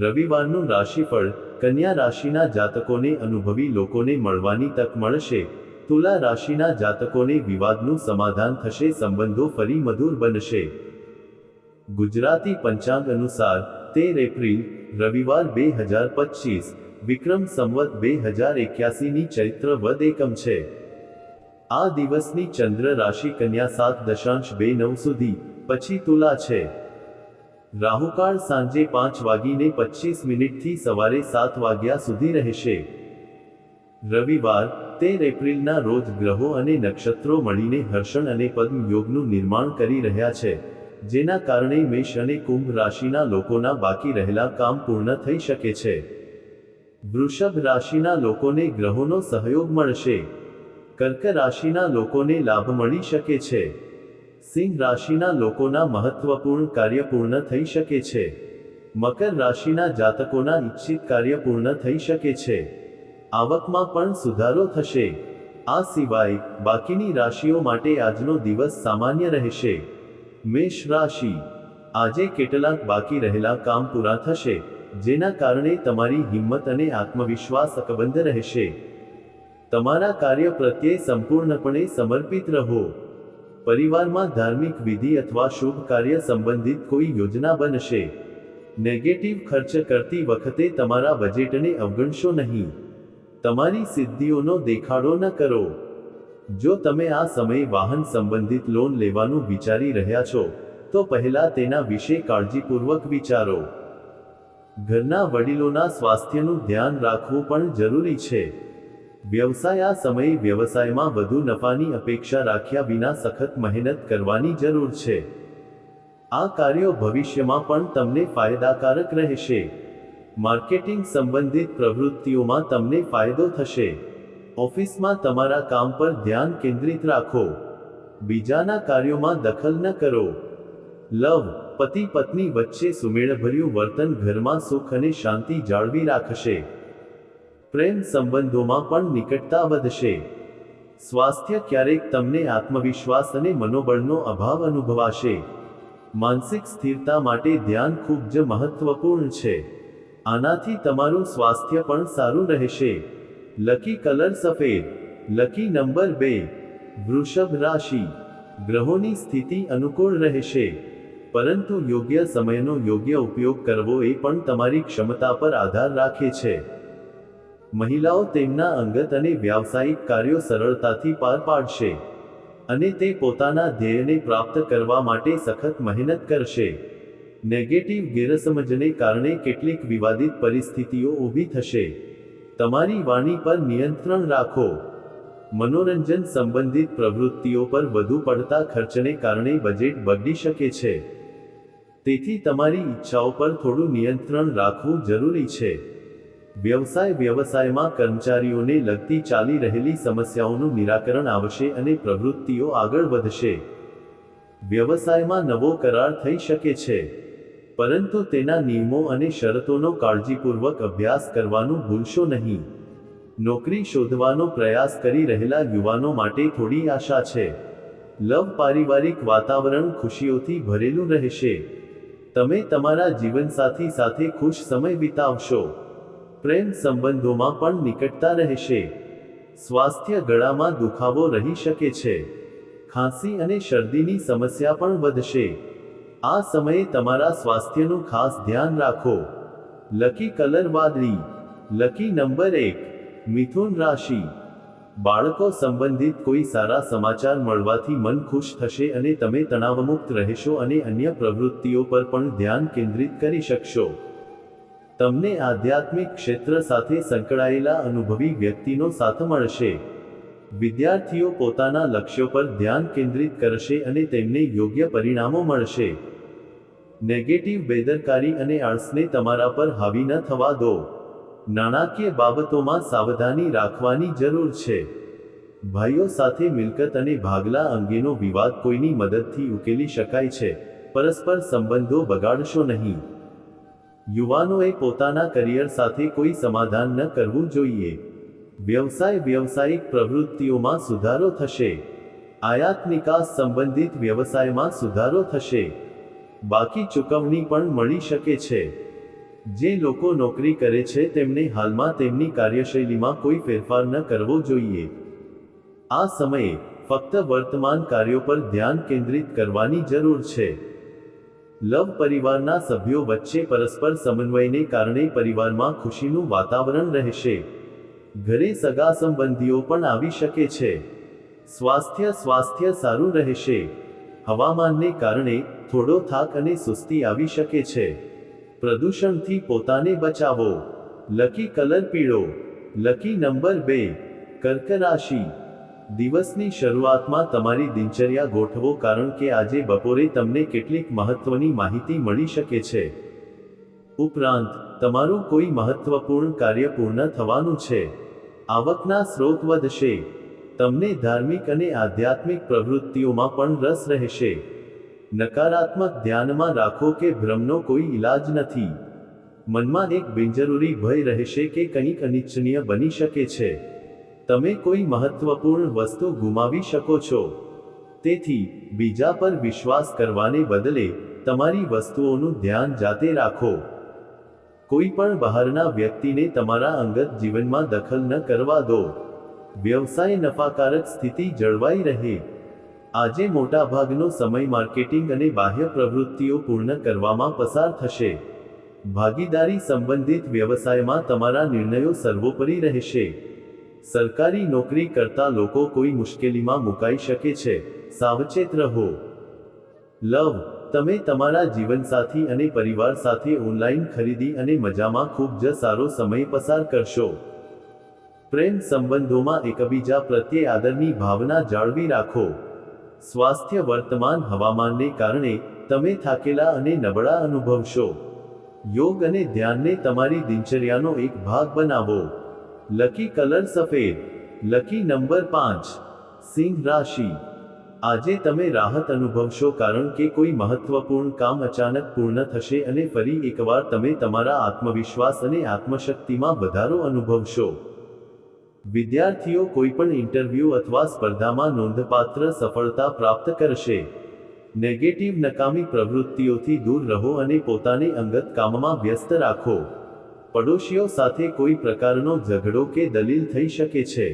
રવિવારનું રાશિફળ કન્યા રાશિના જાતકોને અનુભવી લોકોને મળવાની તક મળશે. તુલા રાશિના જાતકોને વિવાદનું સમાધાન થશે, સંબંધો ફરી મધુર બનશે. ગુજરાતી પંચાંગ અનુસાર, તેર એપ્રિલ, રવિવાર બે હજાર પચીસ, વિક્રમ સંવત બે હજાર એક્યાસીની ચૈત્ર વદ એકમ છે. આ દિવસની ચંદ્ર રાશિ કન્યા સાત દશાંશ બે નવ સુધી, પછી તુલા છે. રાહુકાળ સાંજે પાંચ વાગીને પચીસ મિનિટથી સવારે સાત વાગ્યા સુધી રહેશે. રવિવાર, તેર એપ્રિલના રોજ ગ્રહો અને નક્ષત્રો મળીને હર્ષણ અને પદ્મ યોગનું નિર્માણ કરી રહ્યા છે, જેના કારણે મેષ અને કુંભ રાશિના લોકોના બાકી રહેલા કામ પૂર્ણ થઈ શકે છે. વૃષભ રાશિના લોકોને ગ્રહોનો સહયોગ મળશે. કર્ક રાશિના લોકોને લાભ મળી શકે છે. સિંહ રાશિના લોકોના મહત્વપૂર્ણ કાર્ય પૂર્ણ થઈ શકે છે. મકર રાશિના જાતકોના ઈચ્છિત કાર્ય પૂર્ણ થઈ શકે છે. આવકમાં પણ સુધારો થશે. આ સિવાય, બાકીની રાશિઓ માટે આજનો દિવસ સામાન્ય રહેશે. મેષ રાશિ. આજે કેટલાક બાકી રહેલા કામ પૂરા થશે, જેના કારણે તમારી હિંમત અને આત્મવિશ્વાસ અકબંધ રહેશે. તમારા કાર્ય પ્રત્યે સંપૂર્ણપણે સમર્પિત રહો. પરિવારમાં ધાર્મિક વિધિ અથવા શુભ કાર્ય સંબંધિત કોઈ યોજના બનશે. નેગેટિવ ખર્ચ કરતી વખતે તમારા બજેટને અવગણશો નહીં. તમારી સિદ્ધિઓનો દેખાડો ન કરો. જો તમે આ સમયે વાહન સંબંધિત લોન લેવાનું વિચારી રહ્યા છો, તો પહેલા તેના વિશે કાળજીપૂર્વક વિચારો. ઘરના વડીલોના સ્વાસ્થ્યનું ધ્યાન રાખવું પણ જરૂરી છે. વ્યવસાય આ સમયે વ્યવસાયમાં વધુ નફાની અપેક્ષા રાખ્યા વિના સખત મહેનત કરવાની જરૂર છે. આ કાર્યો ભવિષ્યમાં પણ તમને ફાયદાકારક રહેશે. માર્કેટિંગ સંબંધિત પ્રવૃત્તિઓમાં તમને ફાયદો થશે. ઓફિસમાં તમારા કામ પર ધ્યાન કેન્દ્રિત રાખો. બીજાના કાર્યોમાં દખલ ન કરો. લવ, પતિ પત્ની વચ્ચે સુમેળભર્યું વર્તન ઘરમાં સુખ અને શાંતિ જાળવી રાખશે. પ્રેમ સંબંધોમાં પણ નિકટતા વધશે. સ્વાસ્થ્ય ક્યારેક તમને આત્મવિશ્વાસ અને મનોબળનો અભાવ અનુભવાશે. માનસિક સ્થિરતા માટે ધ્યાન ખૂબ જ મહત્વપૂર્ણ છે. આનાથી તમારું સ્વાસ્થ્ય પણ સારું રહેશે. લકી કલર સફેદ, લકી નંબર બે, વૃષભ રાશિ, ગ્રહોની સ્થિતિ અનુકૂળ રહેશે. પરંતુ યોગ્ય સમયનો યોગ્ય ઉપયોગ કરવો એ પણ તમારી ક્ષમતા પર આધાર રાખે છે. મહિલાઓ તેમના અંગત અને વ્યાવસાયિક કાર્યો સરળતાથી પાર પાડશે અને તે પોતાના ધ્યેયને પ્રાપ્ત કરવા માટે સખત મહેનત કરશે. નેગેટિવ ગેરસમજને કારણે કેટલીક વિવાદિત પરિસ્થિતિઓ ઊભી થશે. તમારી વાણી પર નિયંત્રણ રાખો. મનોરંજન સંબંધિત પ્રવૃત્તિઓ પર વધુ પડતા ખર્ચને કારણે બજેટ બગડી શકે છે. તેથી તમારી ઈચ્છાઓ પર થોડું નિયંત્રણ રાખવું જરૂરી છે. વ્યવસાય વ્યવસાયમાં કર્મચારીઓને લગતી ચાલી રહેલી સમસ્યાઓનું નિરાકરણ આવશે અને પ્રવૃત્તિઓ આગળ વધશે. વ્યવસાયમાં નવો કરાર થઈ શકે છે. પરંતુ તેના નિયમો અને શરતોનો કાળજીપૂર્વક અભ્યાસ કરવાનું ભૂલશો નહીં. નોકરી શોધવાનો પ્રયાસ કરી રહેલા યુવાનો માટે થોડી આશા છે. લવ પારિવારિક વાતાવરણ ખુશીઓથી ભરેલું રહેશે. તમે તમારા જીવનસાથી સાથે ખુશ સમય વિતાવશો. પ્રેમ સંબંધોમાં પણ નિકટતા રહેશે. સ્વાસ્થ્ય ગળામાં દુખાવો રહી શકે છે. ખાંસી અને શરદીની સમસ્યા પણ વધશે. આ સમયે તમારા સ્વાસ્થ્યનું ખાસ ધ્યાન રાખો. લકી કલર વાદળી, લકી નંબર એક, મિથુન રાશિ. બાળકો સંબંધિત કોઈ સારા સમાચાર મળવાથી મન ખુશ થશે અને તમે તણાવમુક્ત રહેશો અને અન્ય પ્રવૃત્તિઓ પર પણ ધ્યાન કેન્દ્રિત કરી શકશો. તમને આધ્યાત્મિક ક્ષેત્ર સાથે સંકળાયેલા અનુભવી વ્યક્તિનો સાથ મળશે. વિદ્યાર્થીઓ પોતાના લક્ષ્યો પર ધ્યાન કેન્દ્રિત કરશે અને તેમને યોગ્ય પરિણામો મળશે. નેગેટિવ, બેદરકારી અને આળસને તમારા પર હાવી ન થવા દો. નાણાકીય બાબતોમાં સાવધાની રાખવાની જરૂર છે. ભાઈઓ સાથે મિલકત અને ભાગલા અંગેનો વિવાદ કોઈની મદદથી ઉકેલી શકાય છે. પરસ્પર સંબંધો બગાડશો નહીં. યુવાનોએ પોતાના કરિયર સાથે કોઈ સમાધાન ન કરવું જોઈએ. વ્યવસાય વ્યવસાયિક પ્રવૃત્તિઓમાં સુધારો થશે. આયાત નિકાસ સંબંધિત વ્યવસાયમાં સુધારો થશે. બાકી ચૂકવણી પણ મળી શકે છે. જે લોકો નોકરી કરે છે તેમને હાલમાં તેમની કાર્યશૈલીમાં કોઈ ફેરફાર ન કરવો જોઈએ. આ સમયે ફક્ત વર્તમાન કાર્યો પર ધ્યાન કેન્દ્રિત કરવાની જરૂર છે. લવ પરિવારના સભ્યો વચ્ચે પરસ્પર સમન્વયને કારણે પરિવારમાં ખુશીનું વાતાવરણ રહેશે. ઘરે સગા સંબંધીઓ પણ આવી શકે છે. સ્વાસ્થ્ય સ્વાસ્થ્ય સારું રહેશે. હવામાનને કારણે થોડો થાક અને સુસ્તી આવી શકે છે. પ્રદૂષણથી પોતાને બચાવો. લકી કલર પીળો. લકી નંબર બે. કર્ક રાશિ. દિવસની શરૂઆતમાં તમારી દિનચર્યા ગોઠવો કારણ કે આજે બપોરે તમને કેટલીક મહત્વની માહિતી મળી શકે છે. ઉપરાંત, તમારું કોઈ મહત્વપૂર્ણ કાર્ય પૂર્ણ થવાનું છે. આવકના સ્રોત વધશે. તમને ધાર્મિક અને આધ્યાત્મિક પ્રવૃત્તિઓમાં પણ રસ રહેશે. નકારાત્મક ધ્યાનમાં રાખો કે ભ્રમનો કોઈ ઈલાજ નથી. મનમાં એક બિનજરૂરી ભય રહેશે કે કંઈક અનિચ્છનીય બની શકે છે. તમે કોઈ મહત્વપૂર્ણ વસ્તુ ગુમાવી શકો છો. તેથી, બીજા પર વિશ્વાસ કરવાને બદલે, તમારી વસ્તુઓનું ધ્યાન જાતે રાખો. કોઈ પણ બહારના વ્યક્તિને તમારા અંગત જીવનમાં દખલ ન કરવા દો. વ્યવસાય નફાકારક સ્થિતિ જળવાઈ રહે. આજે મોટાભાગનો સમય માર્કેટિંગ અને બાહ્ય પ્રવૃત્તિઓ પૂર્ણ કરવામાં પસાર થશે. ભાગીદારી સંબંધિત વ્યવસાયમાં તમારા નિર્ણયો સર્વોપરી રહેશે. સરકારી નોકરી કરતા લોકો કોઈ મુશ્કેલીમાં મુકાઈ શકે છે. સાવચેત રહો. લવ, તમે તમારા જીવનસાથી અને પરિવાર સાથે ઓનલાઈન ખરીદી અને મજામાં ખૂબ જ સારો સમય પસાર કરશો. પ્રેમ સંબંધોમાં એકબીજા પ્રત્યે આદરની ભાવના જાળવી રાખો. સ્વાસ્થ્ય વર્તમાન હવામાનને કારણે તમે થાકેલા અને નબળા અનુભવશો. યોગ અને ધ્યાનને તમારી દિનચર્યાનો એક ભાગ બનાવો. લકી કલર સફેદ લકી નંબર પાંચ સિંહ રાશિ આજે તમે રાહત અનુભવશો કારણ કે કોઈ મહત્વપૂર્ણ કામ અચાનક પૂર્ણ થશે અને ફરી એકવાર તમે તમારા આત્મવિશ્વાસ અને આત્મશક્તિમાં વધારો અનુભવશો વિદ્યાર્થીઓ કોઈપણ ઇન્ટરવ્યૂ અથવા સ્પર્ધામાં નોંધપાત્ર સફળતા પ્રાપ્ત કરશે નેગેટિવ નકામી પ્રવૃત્તિઓથી દૂર રહો અને પોતાને અંગત કામમાં વ્યસ્ત રાખો પડોશીઓ સાથે કોઈ પ્રકારનો ઝઘડો કે દલીલ થઈ શકે છે.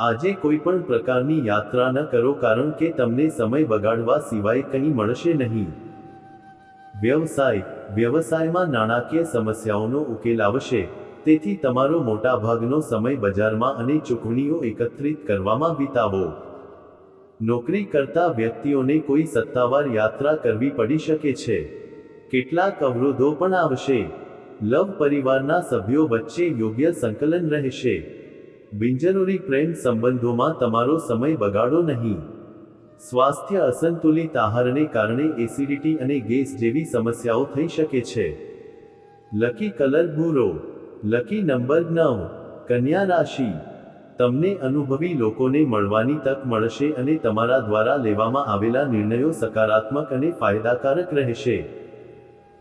આજે કોઈ પણ પ્રકારની યાત્રા ન કરો કારણ કે તમને સમય બગાડવા સિવાય કંઈ મળશે નહીં. વ્યવસાય. વ્યવસાયમાં નાણાકીય સમસ્યાઓનો ઉકેલ આવશે. તેથી તમારો મોટાભાગનો સમય બજારમાં અને ચૂકવણીઓ એકત્રિત કરવામાં વિતાવો. નોકરી કરતા વ્યક્તિઓને કોઈ સત્તાવાર યાત્રા કરવી પડી શકે છે. કેટલાક અવરોધો પણ આવશે. લવ પરિવારના સભ્યો વચ્ચે યોગ્ય સંકલન રહેશે. બિનજરૂરી પ્રેમ સંબંધોમાં તમારો સમય બગાડો નહીં. સ્વાસ્થ્ય અસંતુલિત આહારને કારણે એસિડિટી અને ગેસ જેવી સમસ્યાઓ થઈ શકે છે. લકી કલર ભૂરો. લકી નંબર નવ. કન્યા રાશિ. તમને અનુભવી લોકોને મળવાની તક મળશે અને તમારા દ્વારા લેવામાં આવેલા નિર્ણયો સકારાત્મક અને ફાયદાકારક રહેશે.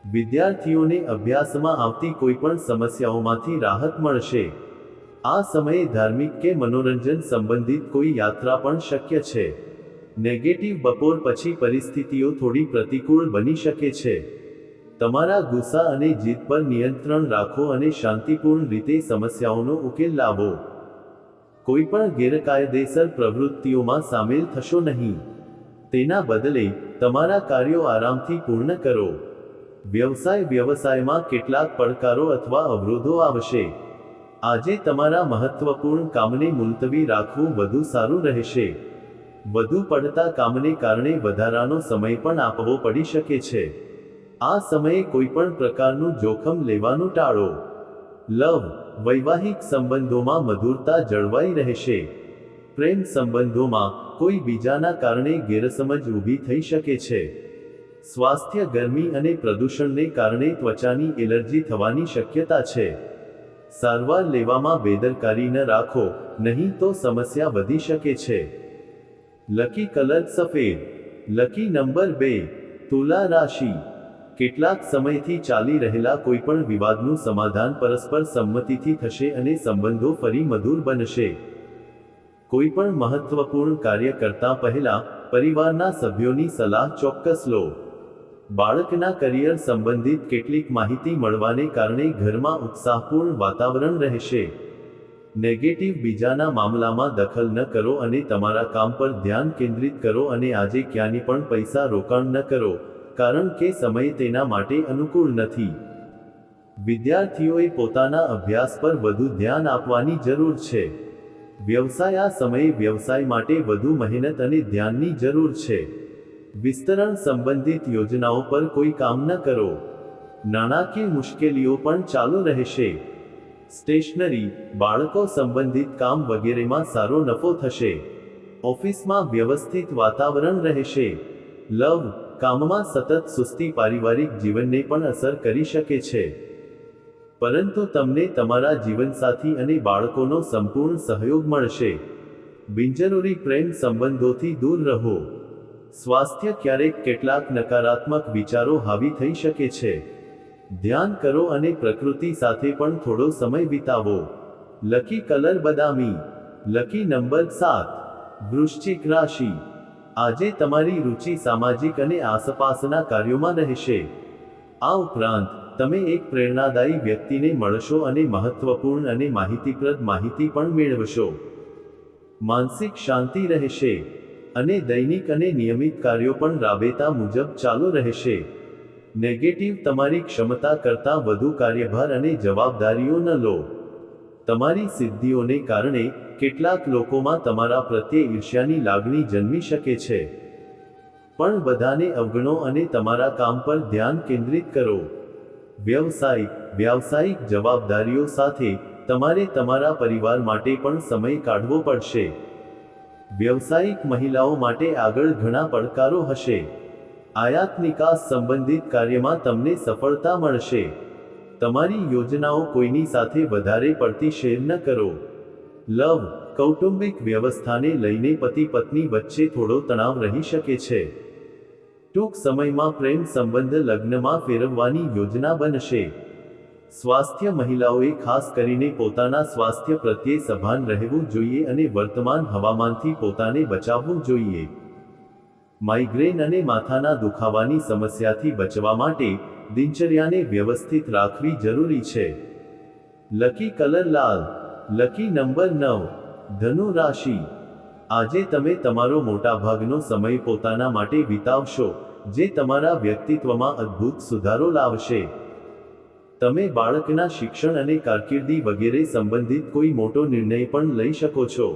વિદ્યાર્થીઓને અભ્યાસમાં આવતી કોઈપણ સમસ્યાઓમાંથી રાહત મળશે. આ સમયે ધાર્મિક કે મનોરંજન સંબંધિત કોઈ યાત્રા પણ શક્ય છે. નેગેટિવ બપોર પછી પરિસ્થિતિઓ થોડી પ્રતિકૂળ બની શકે છે. તમારા ગુસ્સા અને જીદ પર નિયંત્રણ રાખો અને શાંતિપૂર્ણ રીતે સમસ્યાઓનો ઉકેલ લાવો. કોઈપણ ગેરકાયદેસર પ્રવૃત્તિઓમાં સામેલ થશો નહીં. તેના બદલે તમારા કાર્યો આરામથી પૂર્ણ કરો. વ્યવસાય વ્યવસાયમાં કેટલાક પડકારો અથવા અવરોધો આવશે. આજે તમારા મહત્વપૂર્ણ કામને મુલતવી રાખવું વધુ સારું રહેશે. વધુ પડતા કામને કારણે વધારાનો સમય પણ આપવો પડી શકે છે. આ સમયે કોઈપણ પ્રકારનું જોખમ લેવાનું ટાળો. લવ, વૈવાહિક સંબંધોમાં મધુરતા જળવાઈ રહેશે. પ્રેમ સંબંધોમાં કોઈ બીજાના કારણે ગેરસમજ ઊભી થઈ શકે છે. સ્વાસ્થ્ય, ગરમી અને પ્રદૂષણને કારણે ત્વચાની એલર્જી થવાની શક્યતા છે. સારવાર લેવામાં બેદરકારી ન રાખો, નહીં તો સમસ્યા વધી શકે છે. લકી કલર સફેદ. લકી નંબર બે. તુલા રાશિ. કેટલાક સમયથી ચાલી રહેલા કોઈપણ વિવાદનું સમાધાન પરસ્પર સંમતિથી થશે અને સંબંધો ફરી મધુર બનશે. કોઈપણ મહત્વપૂર્ણ કાર્ય કરતા પહેલા પરિવારના સભ્યોની સલાહ ચોક્કસ લો. બાળકના કરિયર સંબંધિત કેટલીક માહિતી મળવાને કારણે ઘરમાં ઉત્સાહપૂર્ણ વાતાવરણ રહેશે. નેગેટિવ બીજાના મામલામાં દખલ ન કરો અને તમારા કામ પર ધ્યાન કેન્દ્રિત કરો અને આજે ક્યાંની પણ પૈસા રોકાણ ન કરો, કારણ કે સમય તેના માટે અનુકૂળ નથી. વિદ્યાર્થીઓએ પોતાના અભ્યાસ પર વધુ ધ્યાન આપવાની જરૂર છે. વ્યવસાય આ સમયે વ્યવસાય માટે વધુ મહેનત અને ધ્યાનની જરૂર છે. વિસ્તરણ સંબંધિત યોજનાઓ પર કોઈ કામ ન કરો. નાણાકીય મુશ્કેલીઓ પણ ચાલુ રહેશે. સ્ટેશનરી, બાળકો સંબંધિત કામ વગેરેમાં સારો નફો થશે. ઓફિસમાં વ્યવસ્થિત વાતાવરણ રહેશે. લવ, કામમાં સતત સુસ્તી પારિવારિક જીવનને પણ અસર કરી શકે છે. પરંતુ તમને તમારા જીવનસાથી અને બાળકોનો સંપૂર્ણ સહયોગ મળશે. બિનજરૂરી પ્રેમ સંબંધોથી દૂર રહો. સ્વાસ્થ્ય ક્યારેક કેટલાક નકારાત્મક વિચારો હાવી થઈ શકે છે. ધ્યાન કરો અને પ્રકૃતિ સાથે પણ થોડો સમય વિતાવો. લકી કલર બદામી. લકી નંબર સાત. વૃશ્ચિક રાશિ. આજે તમારી રુચિ સામાજિક અને આસપાસના કાર્યોમાં રહેશે. આ ઉપરાંત, તમે એક પ્રેરણાદાયી વ્યક્તિને મળશો અને મહત્વપૂર્ણ અને માહિતીપ્રદ માહિતી પણ મેળવશો. માનસિક શાંતિ રહેશે. અને દૈનિક અને નિયમિત કાર્યો પણ રાબેતા મુજબ ચાલુ રહેશે. નેગેટિવ તમારી ક્ષમતા કરતાં વધુ કાર્યભાર અને જવાબદારીઓ ન લો. તમારી સિદ્ધિઓને કારણે કેટલાક લોકોમાં તમારા પ્રત્યે ઈર્ષ્યાની લાગણી જન્મી શકે છે. પણ બધાને અવગણો અને તમારા કામ પર ધ્યાન કેન્દ્રિત કરો. વ્યવસાય વ્યાવસાયિક જવાબદારીઓ સાથે તમારે તમારા પરિવાર માટે પણ સમય કાઢવો પડશે. વ્યવસાયિક મહિલાઓ માટે આગળ ઘણા પડકારો હશે. આયાત નિકાસ સંબંધિત કાર્યમાં તમને સફળતા મળશે. તમારી યોજનાઓ કોઈની સાથે વધારે પડતી શેર ન કરો. લવ, કૌટુંબિક વ્યવસ્થાને લઈને પતિ પત્ની વચ્ચે થોડો તણાવ રહી શકે છે. ટૂંક સમયમાં પ્રેમ સંબંધ લગ્નમાં ફેરવવાની યોજના બનશે. સ્વાસ્થ્ય મહિલાઓએ ખાસ કરીને પોતાના સ્વાસ્થ્ય પ્રત્યે સભાન રહેવું જોઈએ અને વર્તમાન હવામાનથી પોતાને બચાવવું જોઈએ. માઇગ્રેન અને માથાના દુખાવાની સમસ્યાથી બચવા માટે દિનચર્યાને વ્યવસ્થિત રાખવી જરૂરી છે. લકી કલર લાલ, લકી નંબર નવ, ધનુ રાશિ. આજે તમે તમારો મોટાભાગનો સમય પોતાના માટે વિતાવશો, જે તમારા વ્યક્તિત્વમાં અદ્ભુત સુધારો લાવશે. તમે બાળકના શિક્ષણ અને કારકિર્દી વગેરે સંબંધિત કોઈ મોટો નિર્ણય પણ લઈ શકો છો.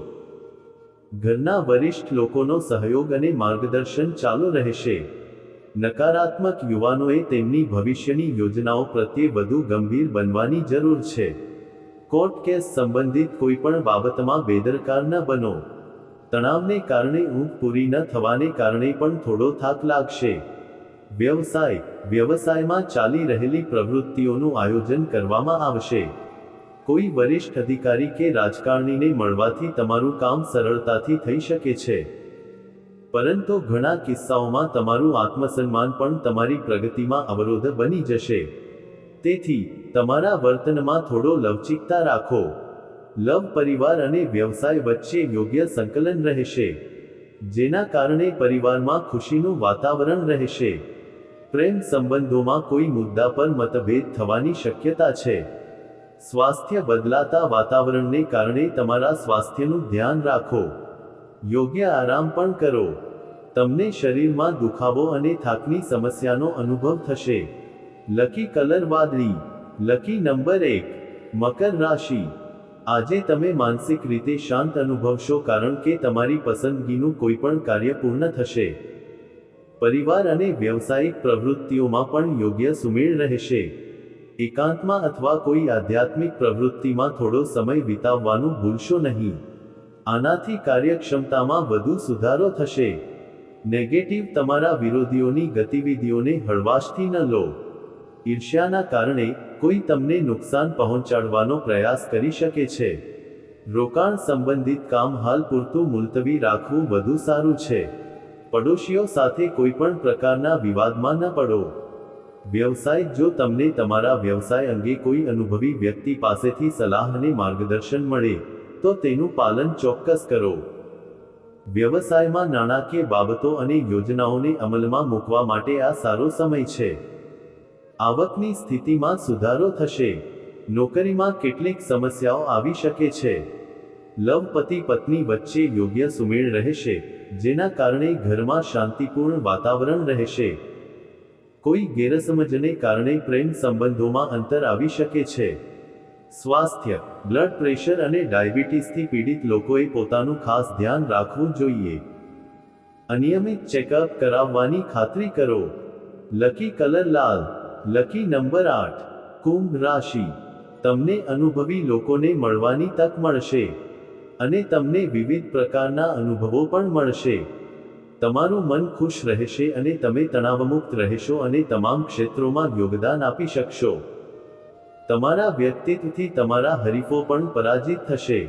ઘરના વરિષ્ઠ લોકોનો સહયોગ અને માર્ગદર્શન ચાલુ રહેશે. નકારાત્મક યુવાનોએ તેમની ભવિષ્યની યોજનાઓ પ્રત્યે વધુ ગંભીર બનવાની જરૂર છે. કોર્ટ કેસ સંબંધિત કોઈ પણ બાબતમાં બેદરકાર ન બનો. તણાવને કારણે ઊંઘ પૂરી ન થવાને કારણે પણ થોડો થાક લાગશે. વ્યવસાય, વ્યવસાયમાં ચાલી રહેલી પ્રવૃત્તિઓનું આયોજન કરવામાં આવશે. કોઈ વરિષ્ઠ અધિકારી કે રાજકારણીને મળવાથી તમારું કામ સરળતાથી થઈ શકે છે. પરંતુ ઘણા કિસ્સાઓમાં તમારું આત્મસન્માન પણ તમારી પ્રગતિમાં અવરોધ બની જશે. તેથી, તમારા વર્તનમાં થોડો લવચિકતા રાખો. લવ પરિવાર અને વ્યવસાય વચ્ચે યોગ્ય સંકલન રહેશે. જેના કારણે પરિવારમાં ખુશીનું વાતાવરણ રહેશે. પ્રેમ સંબંધોમાં કોઈ મુદ્દા પર મતભેદ થવાની શક્યતા છે. સ્વાસ્થ્ય બદલાતા વાતાવરણને કારણે તમારા સ્વાસ્થ્યનું ધ્યાન રાખો. યોગ્ય આરામ પણ કરો. તમને શરીરમાં દુખાવો અને થાકની સમસ્યાનો અનુભવ થશે. લકી કલર વાદળી, લકી નંબર એક, મકર રાશિ. આજે તમે માનસિક રીતે શાંત અનુભવશો કારણ કે તમારી પસંદગીનું કોઈ પણ કાર્ય પૂર્ણ થશે. પરિવાર અને વ્યવસાયિક પ્રવૃત્તિઓમાં પણ યોગ્ય સુમેળ રહેશે. એકાંતમાં અથવા કોઈ આધ્યાત્મિક પ્રવૃત્તિમાં થોડો સમય વિતાવવાનું ભૂલશો નહીં. આનાથી કાર્યક્ષમતામાં વધુ સુધારો થશે. નેગેટિવ તમારા વિરોધીઓની ગતિવિધિઓને હળવાશથી ન લો. ઈર્ષ્યાના કારણે કોઈ તમને નુકસાન પહોંચાડવાનો પ્રયાસ કરી શકે છે. રોકાણ સંબંધિત કામ હાલ પૂરતું મુલતવી રાખવું વધુ સારું છે. પડોશીઓ સાથે કોઈ પણ પ્રકારના વિવાદમાં ન પડો. વ્યવસાય, જો તમને તમારા વ્યવસાય અંગે કોઈ અનુભવી વ્યક્તિ પાસેથી સલાહ અને માર્ગદર્શન મળે, તો તેનું પાલન ચોક્કસ કરો. વ્યવસાયમાં નાણાકીય બાબતો અને યોજનાઓને અમલમાં મૂકવા માટે આ સારો સમય છે. આવકની સ્થિતિમાં સુધારો થશે. નોકરીમાં કેટલીક સમસ્યાઓ આવી શકે છે. લવ પતિ પત્ની વચ્ચે યોગ્ય સુમેળ રહેશે, જેના કારણે ઘરમાં શાંતિપૂર્ણ વાતાવરણ રહેશે. કોઈ ગેરસમજને કારણે પ્રેમ સંબંધોમાં અંતર આવી શકે છે. સ્વાસ્થ્ય, બ્લડ પ્રેશર અને ડાયાબિટીસથી પીડિત લોકોએ પોતાનું ખાસ ધ્યાન રાખવું જોઈએ. અનિયમિત ચેકઅપ કરાવવાની ખાતરી કરો. લકી કલર લાલ, લકી નંબર આઠ, કુંભ રાશિ. તમને અનુભવી લોકોને મળવાની તક મળશે. અને તમને વિવિધ પ્રકારના અનુભવો પણ મળશે. તમારું મન ખુશ રહેશે અને તમે તણાવમુક્ત રહેશો અને તમામ ક્ષેત્રોમાં યોગદાન આપી શકશો. તમારા વ્યક્તિત્વથી તમારા હરીફો પણ પરાજિત થશે.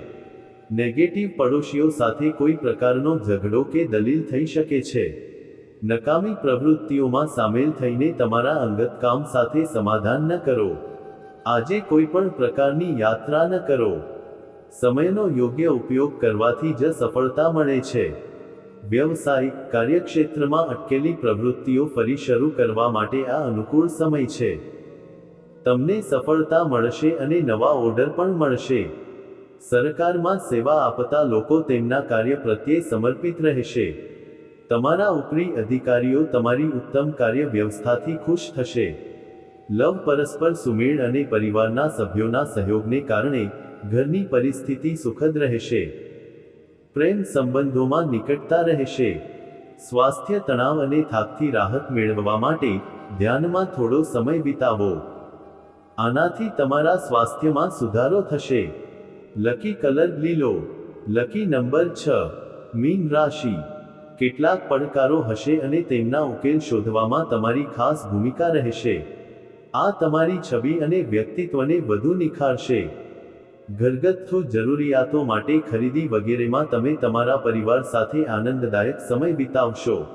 નેગેટિવ પડોશીઓ સાથે કોઈ પ્રકારનો ઝઘડો કે દલીલ થઈ શકે છે. નકામી પ્રવૃત્તિઓમાં સામેલ થઈને તમારા અંગત કામ સાથે સમાધાન ન કરો. આજે કોઈ પણ પ્રકારની યાત્રા ન કરો. સમયનો યોગ્ય ઉપયોગ કરવાથી જ સફળતા મળે છે. વ્યવસાયિક કાર્યક્ષેત્રમાં અટકેલી પ્રવૃત્તિઓ ફરી શરૂ કરવા માટે આ અનુકૂળ સમય છે. તમને સફળતા મળશે અને નવા ઓર્ડર પણ મળશે. સરકારમાં સેવા આપતા લોકો તેમના કાર્ય પ્રત્યે સમર્પિત રહેશે. તમારા ઉપરી અધિકારીઓ તમારી ઉત્તમ કાર્ય વ્યવસ્થાથી ખુશ થશે. લવ પરસ્પર સુમેળ અને પરિવારના સભ્યોના સહયોગને કારણે ઘરની પરિસ્થિતિ સુખદ રહેશે. પ્રેમ સંબંધોમાં નિકટતા રહેશે. સ્વાસ્થ્ય તણાવ અને થાકથી રાહત મેળવવા માટે ધ્યાનમાં થોડો સમય વિતાવો. આનાથી તમારા સ્વાસ્થ્યમાં સુધારો થશે. લકી કલર લીલો. લકી નંબર છ. મીન રાશિ. કેટલાક પડકારો હશે અને તેમના ઉકેલ શોધવામાં તમારી ખાસ ભૂમિકા રહેશે. આ તમારી છબી અને વ્યક્તિત્વને વધુ નિખારશે. ઘરગથ્થુ જરૂરિયાતો માટે ખરીદી વગેરેમાં તમે તમારા પરિવાર સાથે આનંદદાયક સમય વિતાવશો.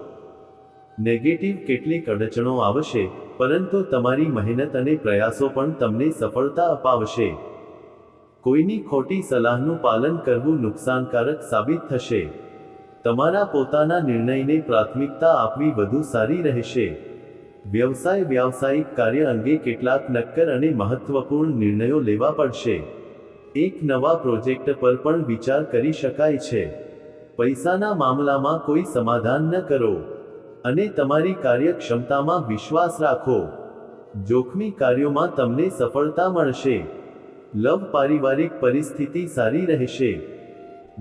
નેગેટિવ કેટલીક અડચણો આવશે, પરંતુ તમારી મહેનત અને પ્રયાસો પણ તમને સફળતા અપાવશે. કોઈની ખોટી સલાહનું પાલન કરવું નુકસાનકારક સાબિત થશે. તમારા પોતાના નિર્ણયને પ્રાથમિકતા આપવી વધુ સારી રહેશે. વ્યવસાય વ્યાવસાયિક કાર્ય અંગે કેટલાક નક્કર અને મહત્વપૂર્ણ નિર્ણયો લેવા પડશે. એક નવા પ્રોજેક્ટ પર પણ વિચાર કરી શકાય છે. પૈસાના મામલામાં કોઈ સમાધાન ન કરો. અને તમારી કાર્યક્ષમતામાં વિશ્વાસ રાખો. જોખમી કાર્યોમાં તમને સફળતા મળશે. લવ પારિવારિક પરિસ્થિતિ સારી રહેશે.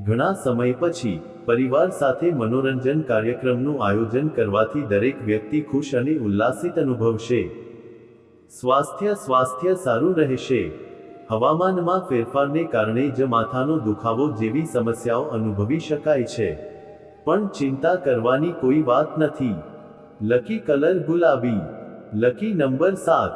ઘણા સમય પછી, પરિવાર સાથે મનોરંજન કાર્યક્રમનું આયોજન કરવાથી દરેક વ્યક્તિ ખુશ અને ઉલ્લાસિત અનુભવશે. સ્વાસ્થ્ય સ્વાસ્થ્ય સારું રહેશે. હવામાનમાં ફેરફારને કારણે જ માથાનો દુખાવો જેવી સમસ્યાઓ અનુભવી શકાય છે. પણ ચિંતા કરવાની કોઈ વાત નથી. લકી કલર ગુલાબી. લકી નંબર સાત.